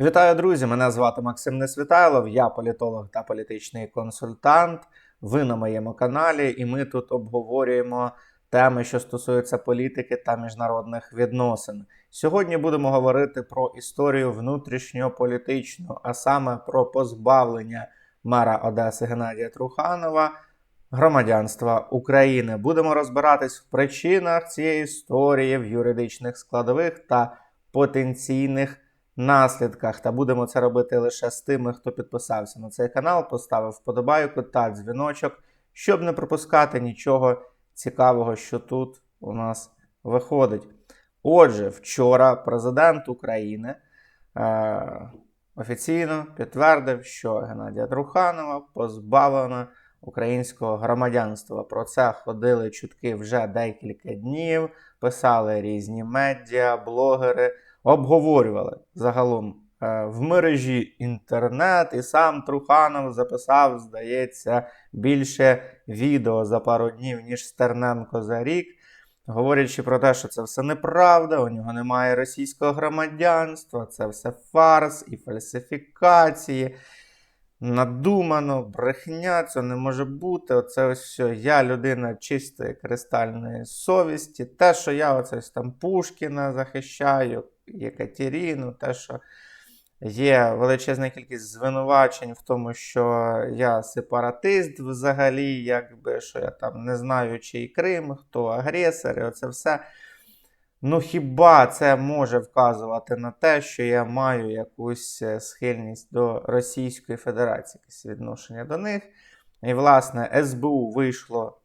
Вітаю, друзі! Мене звати Максим Несвітайлов, я політолог та політичний консультант. Ви на моєму каналі, і ми тут обговорюємо теми, що стосуються політики та міжнародних відносин. Сьогодні будемо говорити про історію внутрішньополітичну, а саме про позбавлення мера Одеси Геннадія Труханова громадянства України. Будемо розбиратись в причинах цієї історії, в юридичних складових та потенційних наслідках. Та будемо це робити лише з тими, хто підписався на цей канал, поставив вподобайку та дзвіночок, щоб не пропускати нічого цікавого, що тут у нас виходить. Отже, вчора президент України е- офіційно підтвердив, що Геннадія Труханова позбавлено українського громадянства. Про це ходили чутки вже декілька днів, писали різні медіа, блогери обговорювали загалом е, в мережі інтернет, і сам Труханов записав, здається, більше відео за пару днів, ніж Стерненко за рік. Говорячи про те, що це все неправда, у нього немає російського громадянства, це все фарс і фальсифікації. Надумано, брехня, це не може бути. Оце ось все. Я людина чистої кристальної совісті. Те, що я оце там Пушкіна захищаю, Єкатеріну, те, що є величезна кількість звинувачень в тому, що я сепаратист взагалі, якби що я там не знаю, чий Крим, хто агресор, і оце все. Ну, хіба це може вказувати на те, що я маю якусь е, схильність до Російської Федерації, якесь відношення до них. І, власне, СБУ вийшло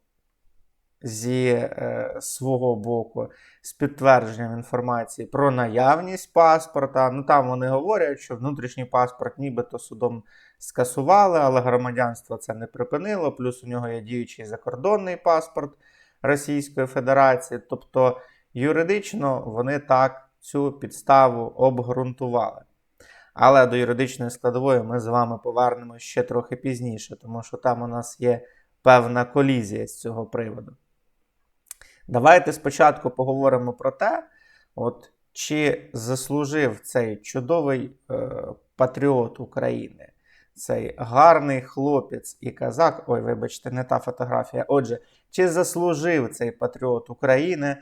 зі е, свого боку з підтвердженням інформації про наявність паспорта. Ну там вони говорять, що внутрішній паспорт нібито судом скасували, але громадянство це не припинило. Плюс у нього є діючий закордонний паспорт Російської Федерації. Тобто юридично вони так цю підставу обґрунтували. Але до юридичної складової ми з вами повернемося ще трохи пізніше, тому що там у нас є певна колізія з цього приводу. Давайте спочатку поговоримо про те, от, чи заслужив цей чудовий е, патріот України, цей гарний хлопець і казак. Ой, вибачте, не та фотографія. Отже, чи заслужив цей патріот України, е,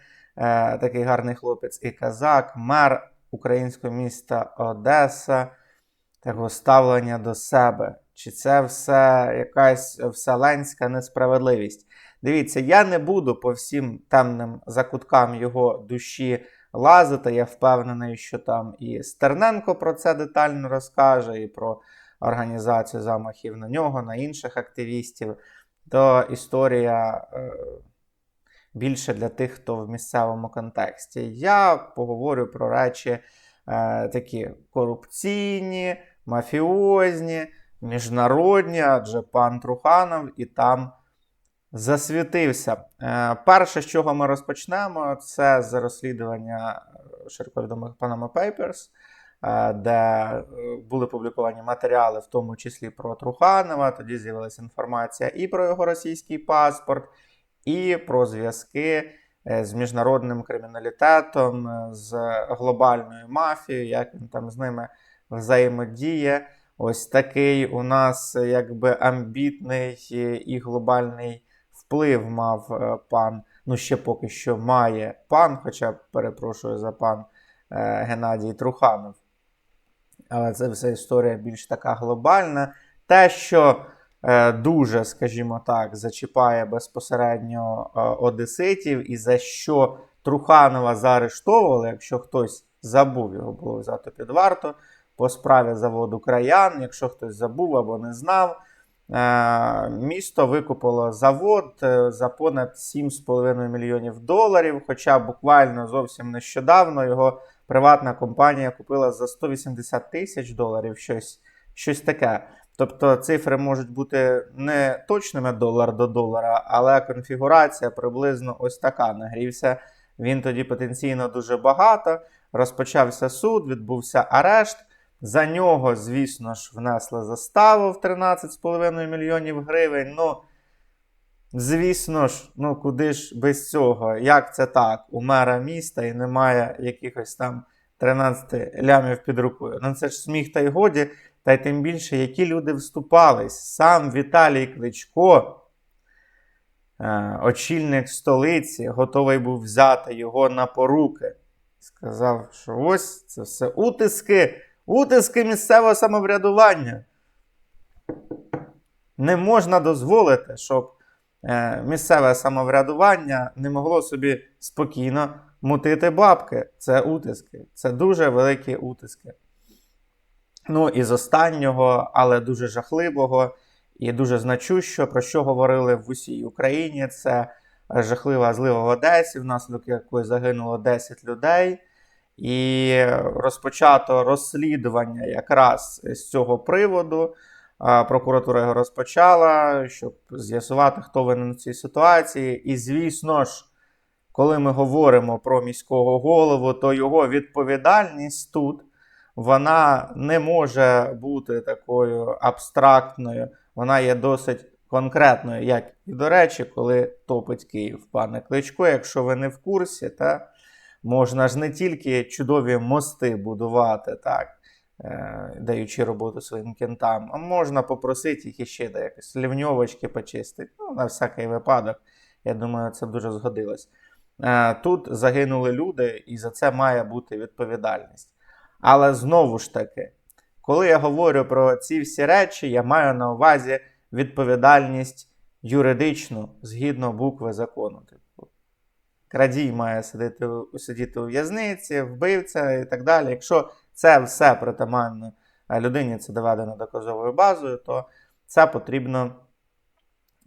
такий гарний хлопець і казак, мер українського міста Одеса, такого ставлення до себе? Чи це все якась вселенська несправедливість? Дивіться, я не буду по всім темним закуткам його душі лазити. Я впевнений, що там і Стерненко про це детально розкаже, і про організацію замахів на нього, на інших активістів. То історія е, більше для тих, хто в місцевому контексті. Я поговорю про речі е, такі корупційні, мафіозні, міжнародні, адже пан Труханов і там засвітився. Е, перше, з чого ми розпочнемо, це з розслідування широко відомих Panama Papers, е, де е, були публіковані матеріали, в тому числі про Труханова. Тоді з'явилася інформація і про його російський паспорт, і про зв'язки з міжнародним криміналітетом, з глобальною мафією, як він там з ними взаємодіє. Ось такий у нас якби амбітний і глобальний вплив мав е, пан, ну ще поки що має пан, хоча перепрошую за пан е, Геннадій Труханов. Але це вся історія більш така глобальна. Те, що е, дуже, скажімо так, зачіпає безпосередньо одеситів, і за що Труханова заарештовували, якщо хтось забув, його було взято під варту по справі заводу краян, якщо хтось забув або не знав. Е, місто викупило завод е, за понад 7,5 мільйонів доларів. Хоча буквально зовсім нещодавно його приватна компанія купила за 180 тисяч доларів щось, щось таке. Тобто цифри можуть бути не точними долар до долара, але конфігурація приблизно ось така. Нагрівся він тоді потенційно дуже багато. Розпочався суд, відбувся арешт. За нього, звісно ж, внесли заставу в 13,5 мільйонів гривень. Ну, звісно ж, ну куди ж без цього? Як це так? У мера міста і немає якихось там 13 лямів під рукою. Ну це ж сміх та й годі, та й тим більше, які люди вступались. Сам Віталій Кличко, е, очільник столиці, готовий був взяти його на поруки. Сказав, що ось це все утиски, утиски місцевого самоврядування. Не можна дозволити, щоб е, місцеве самоврядування не могло собі спокійно мутити бабки. Це утиски. Це дуже великі утиски. Ну і з останнього, але дуже жахливого і дуже значущо, про що говорили в усій Україні, це жахлива злива в Одесі, внаслідок якої загинуло 10 людей. І розпочато розслідування якраз з цього приводу. Прокуратура його розпочала, щоб з'ясувати, хто винен в цій ситуації. І, звісно ж, коли ми говоримо про міського голову, то його відповідальність тут вона не може бути такою абстрактною, вона є досить конкретною. Як і до речі, коли топить Київ, пане Кличко, якщо ви не в курсі, та можна ж не тільки чудові мости будувати, так, е, даючи роботу своїм кентам, а можна попросити їх іще де якось лівньовочки почистити. Ну, на всякий випадок. Я думаю, це дуже згодилось. Е, Тут загинули люди, і за це має бути відповідальність. Але знову ж таки, коли я говорю про ці всі речі, я маю на увазі відповідальність юридичну згідно букви закону. Крадій має сидіти, сидіти у в'язниці, вбивця і так далі. Якщо це все притаманно людині, це доведено доказовою базою, то це потрібно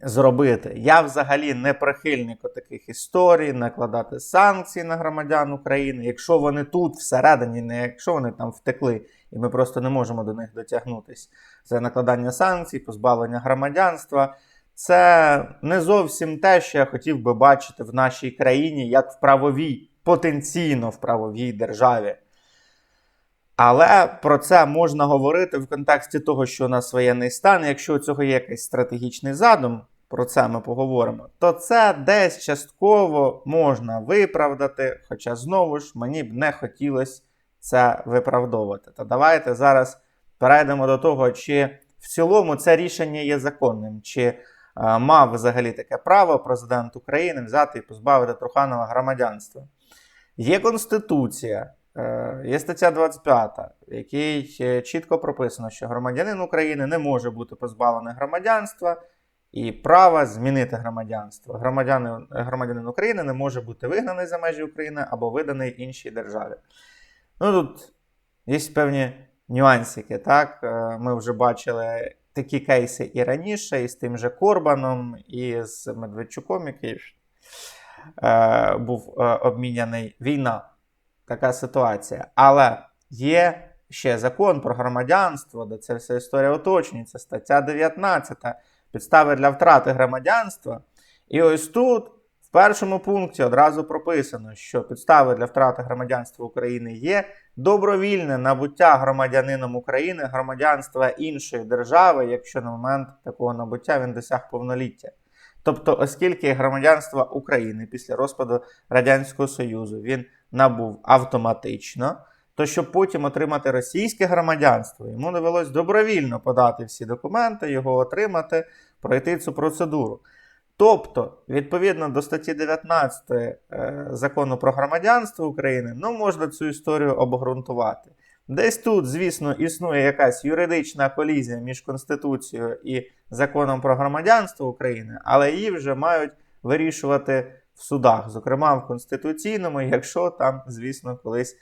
зробити. Я взагалі не прихильник таких історій, накладати санкції на громадян України, якщо вони тут всередині, не якщо вони там втекли, і ми просто не можемо до них дотягнутися. Це накладання санкцій, позбавлення громадянства. Це не зовсім те, що я хотів би бачити в нашій країні, як в правовій, потенційно в правовій державі. Але про це можна говорити в контексті того, що у нас воєнний стан. Якщо у цього є якийсь стратегічний задум, про це ми поговоримо, то це десь частково можна виправдати. Хоча знову ж мені б не хотілося це виправдовувати. Та давайте зараз перейдемо до того, чи в цілому це рішення є законним, чи мав взагалі таке право президент України взяти і позбавити Труханова громадянства. Є Конституція. Е, Є стаття 25, в якій е, чітко прописано, що громадянин України не може бути позбавлений громадянства і права змінити громадянство. Громадянин, громадянин України не може бути вигнаний за межі України або виданий іншій державі. Ну тут є певні нюансики. Так? Е, Ми вже бачили такі кейси і раніше, і з тим же Корбаном, і з Медведчуком, який е, був е, обміняний війна така ситуація. Але є ще закон про громадянство, де ця вся історія уточнюється, стаття 19, підстави для втрати громадянства. І ось тут, в першому пункті, одразу прописано, що підстави для втрати громадянства України є добровільне набуття громадянином України громадянства іншої держави, якщо на момент такого набуття він досяг повноліття. Тобто, оскільки громадянство України після розпаду Радянського Союзу він набув автоматично, то щоб потім отримати російське громадянство, йому довелось добровільно подати всі документи, його отримати, пройти цю процедуру. Тобто, відповідно до статті 19 е, закону про громадянство України, ну можна цю історію обґрунтувати. Десь тут, звісно, існує якась юридична колізія між Конституцією і законом про громадянство України, але її вже мають вирішувати в судах, зокрема в Конституційному, якщо там, звісно, колись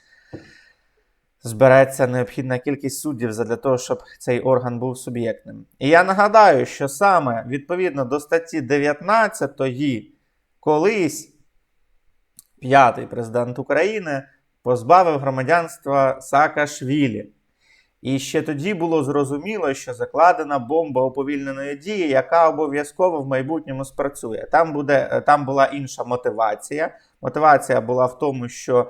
збереться необхідна кількість суддів для того, щоб цей орган був суб'єктним. І я нагадаю, що саме відповідно до статті 19 колись п'ятий президент України позбавив громадянства Саакашвілі. І ще тоді було зрозуміло, що закладена бомба уповільненої дії, яка обов'язково в майбутньому спрацює. Там буде, там була інша мотивація. Мотивація була в тому, що е,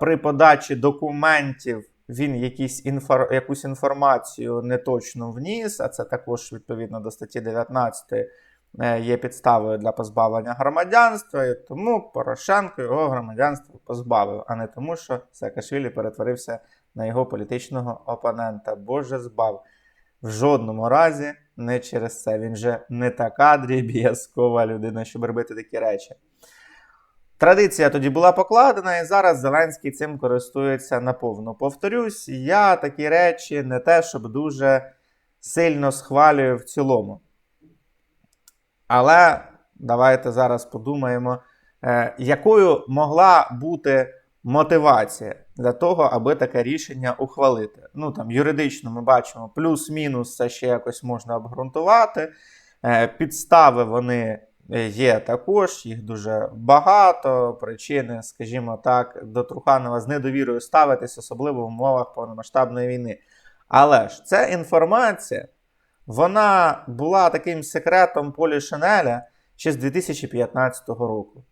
при подачі документів він якісь інфор, якусь інформацію неточно вніс, а це також відповідно до статті 19 е, є підставою для позбавлення громадянства, і тому Порошенко його громадянства позбавив, а не тому, що Саакашвілі перетворився на його політичного опонента. Боже збав. В жодному разі не через це. Він же не така дріб'язкова людина, щоб робити такі речі. Традиція тоді була покладена, і зараз Зеленський цим користується наповну. Повторюсь, я такі речі не те, щоб дуже сильно схвалюю в цілому. Але давайте зараз подумаємо, е, якою могла бути мотивація для того, аби таке рішення ухвалити. Ну там юридично ми бачимо плюс-мінус, це ще якось можна обґрунтувати. Е, Підстави вони є також, їх дуже багато. Причини, скажімо так, до Труханова з недовірою ставитись, особливо в умовах повномасштабної війни. Але ж ця інформація, вона була таким секретом Полі Шанеля ще з 2015 року.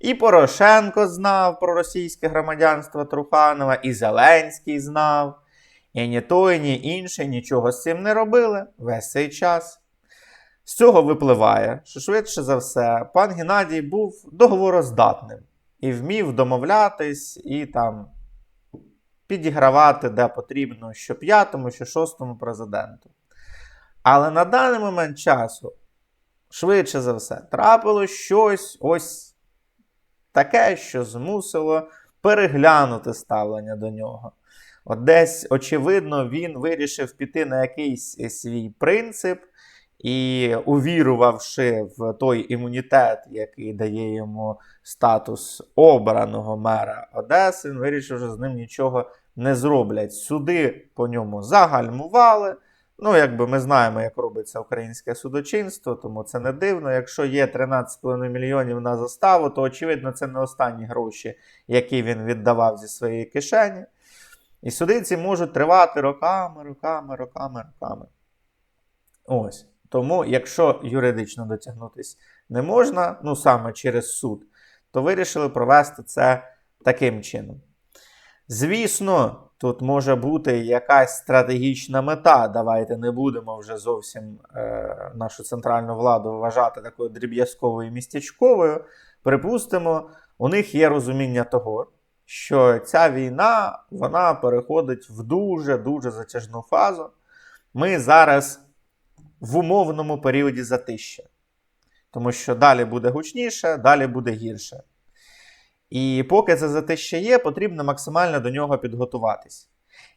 І Порошенко знав про російське громадянство Труханова, і Зеленський знав, і ні той, ні інший нічого з цим не робили весь цей час. З цього випливає, що швидше за все, пан Геннадій був договороздатним і вмів домовлятись і там підігравати де потрібно що п'ятому, що шостому президенту. Але на даний момент часу, швидше за все, трапилось щось ось таке, що змусило переглянути ставлення до нього. От десь, очевидно, він вирішив піти на якийсь свій принцип і, увірувавши в той імунітет, який дає йому статус обраного мера Одеси, він вирішив, що з ним нічого не зроблять. Суди по ньому загальмували. Ну, якби ми знаємо, як робиться українське судочинство, тому це не дивно. Якщо є 13,5 мільйонів на заставу, то очевидно це не останні гроші, які він віддавав зі своєї кишені. І суди ці можуть тривати роками, роками, роками, роками. Ось. Тому, якщо юридично дотягнутися не можна, ну саме через суд, то вирішили провести це таким чином. Звісно, тут може бути якась стратегічна мета. Давайте не будемо вже зовсім е, нашу центральну владу вважати такою дріб'язковою містечковою. Припустимо, у них є розуміння того, що ця війна вона переходить в дуже-дуже затяжну фазу. Ми зараз в умовному періоді затища. Тому що далі буде гучніше, далі буде гірше. І поки це затища є, потрібно максимально до нього підготуватись.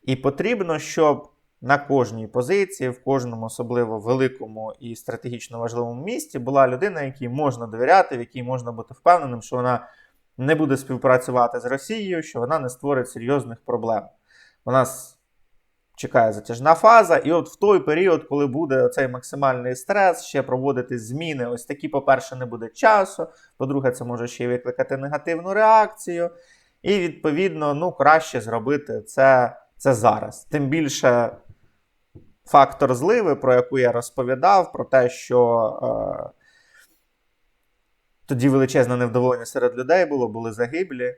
І потрібно, щоб на кожній позиції, в кожному особливо великому і стратегічно важливому місті була людина, якій можна довіряти, в якій можна бути впевненим, що вона не буде співпрацювати з Росією, що вона не створить серйозних проблем. Нас чекає затяжна фаза, і от в той період, коли буде цей максимальний стрес, ще проводити зміни, ось такі, по-перше, не буде часу. По-друге, це може ще викликати негативну реакцію. І, відповідно, ну, краще зробити це, це зараз. Тим більше. Фактор зливи, про яку я розповідав, про те, що е, тоді величезне невдоволення серед людей було, були загиблі.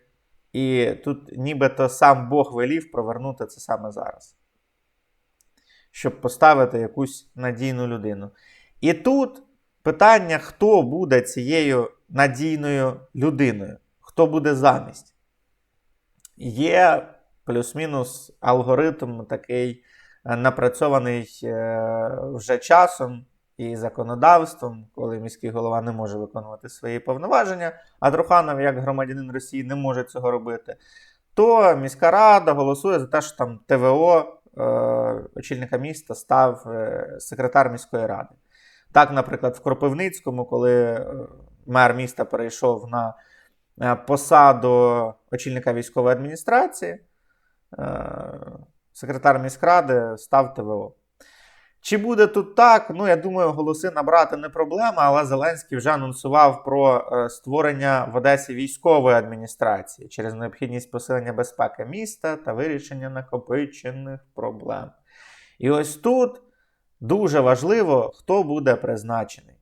І тут нібито сам Бог велів провернути це саме зараз щоб поставити якусь надійну людину. І тут питання, хто буде цією надійною людиною, хто буде замість. Є плюс-мінус алгоритм такий е, напрацьований е, вже часом і законодавством, коли міський голова не може виконувати свої повноваження, а Труханов, як громадянин Росії, не може цього робити. То міська рада голосує за те, що там ТВО очільника міста став е, секретар міської ради. Так, наприклад, в Кропивницькому, коли е, мер міста перейшов на посаду очільника військової адміністрації, секретар міськради став ТВО. Чи буде тут так? Ну, я думаю, голоси набрати не проблема, але Зеленський вже анонсував про е, створення в Одесі військової адміністрації через необхідність посилення безпеки міста та вирішення накопичених проблем. І ось тут дуже важливо, хто буде призначений.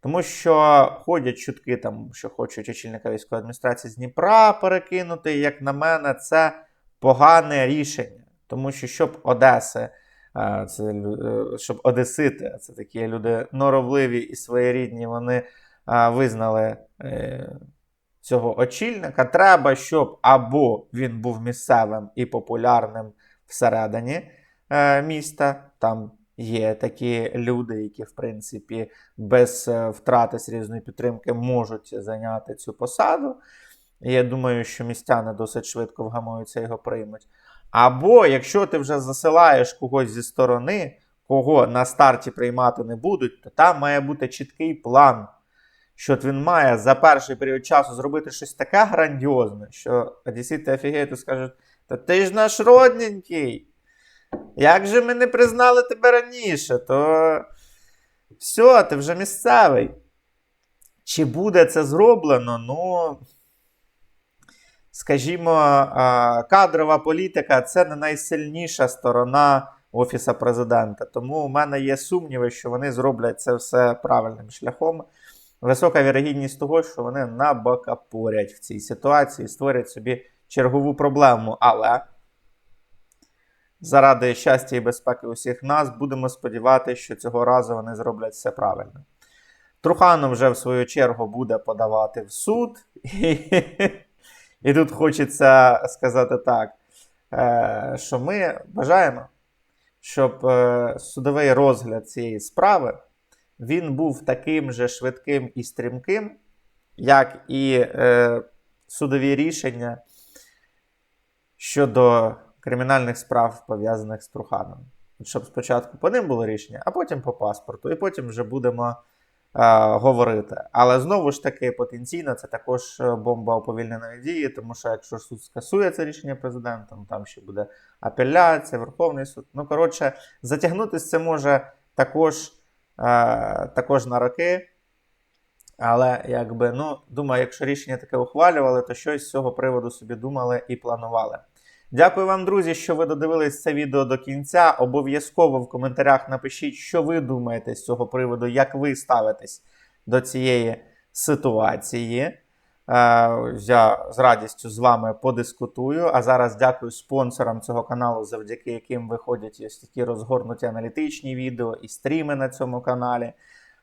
Тому що ходять чутки, там, що хочуть очільника військової адміністрації з Дніпра перекинути, як на мене, це погане рішення. Тому що щоб Одеси е, це, е, щоб одесити, це такі люди норовливі і своєрідні, вони визнали е, цього очільника. Треба, щоб або він був місцевим і популярним всередині е, міста. Там є такі люди, які, в принципі, без втрати серйозної підтримки можуть зайняти цю посаду. Я думаю, що містяни досить швидко вгамуються його приймуть. Або якщо ти вже засилаєш когось зі сторони, кого на старті приймати не будуть, то там має бути чіткий план. Що він має за перший період часу зробити щось таке грандіозне, що одесіти офігеють скажуть: Та ти ж наш родненький. Як же ми не признали тебе раніше, то все, ти вже місцевий. Чи буде це зроблено? Ну, скажімо, кадрова політика це не найсильніша сторона Офіса президента. Тому у мене є сумніви, що вони зроблять це все правильним шляхом. Висока вірогідність того, що вони набакапорять в цій ситуації, створять собі чергову проблему. Але заради щастя і безпеки усіх нас будемо сподіватися, що цього разу вони зроблять все правильно. Труханов вже в свою чергу буде подавати в суд. І, тут хочеться сказати так, е, що ми бажаємо, щоб е, судовий розгляд цієї справи він був таким же швидким і стрімким, як і е, судові рішення щодо кримінальних справ, пов'язаних з Труханом. Щоб спочатку по ним було рішення, а потім по паспорту, і потім вже будемо говорити. Але знову ж таки, потенційно, це також е, бомба уповільненої дії, тому що якщо суд скасує це рішення президента, ну, там ще буде апеляція, Верховний суд. Ну, коротше, затягнутися це може також, е, також на роки. Але якби, ну, думаю, якщо рішення таке ухвалювали, то щось з цього приводу собі думали і планували. Дякую вам, друзі, що ви додивились це відео до кінця. Обов'язково в коментарях напишіть, що ви думаєте з цього приводу, як ви ставитесь до цієї ситуації. Е, Я з радістю з вами подискутую. А зараз дякую спонсорам цього каналу, завдяки яким виходять ось такі розгорнуті аналітичні відео і стріми на цьому каналі.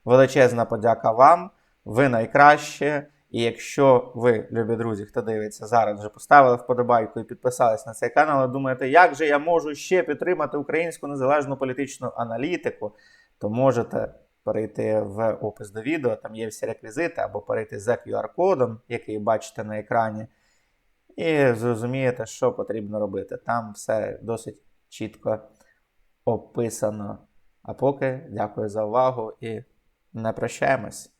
Величезна подяка вам. Ви найкраще. І якщо ви, любі друзі, хто дивиться зараз, вже поставили вподобайку і підписались на цей канал, і думаєте, як же я можу ще підтримати українську незалежну політичну аналітику, то можете перейти в опис до відео, там є всі реквізити, або перейти за QR-кодом, який бачите на екрані, і зрозумієте, що потрібно робити. Там все досить чітко описано. А поки дякую за увагу і не прощаємось.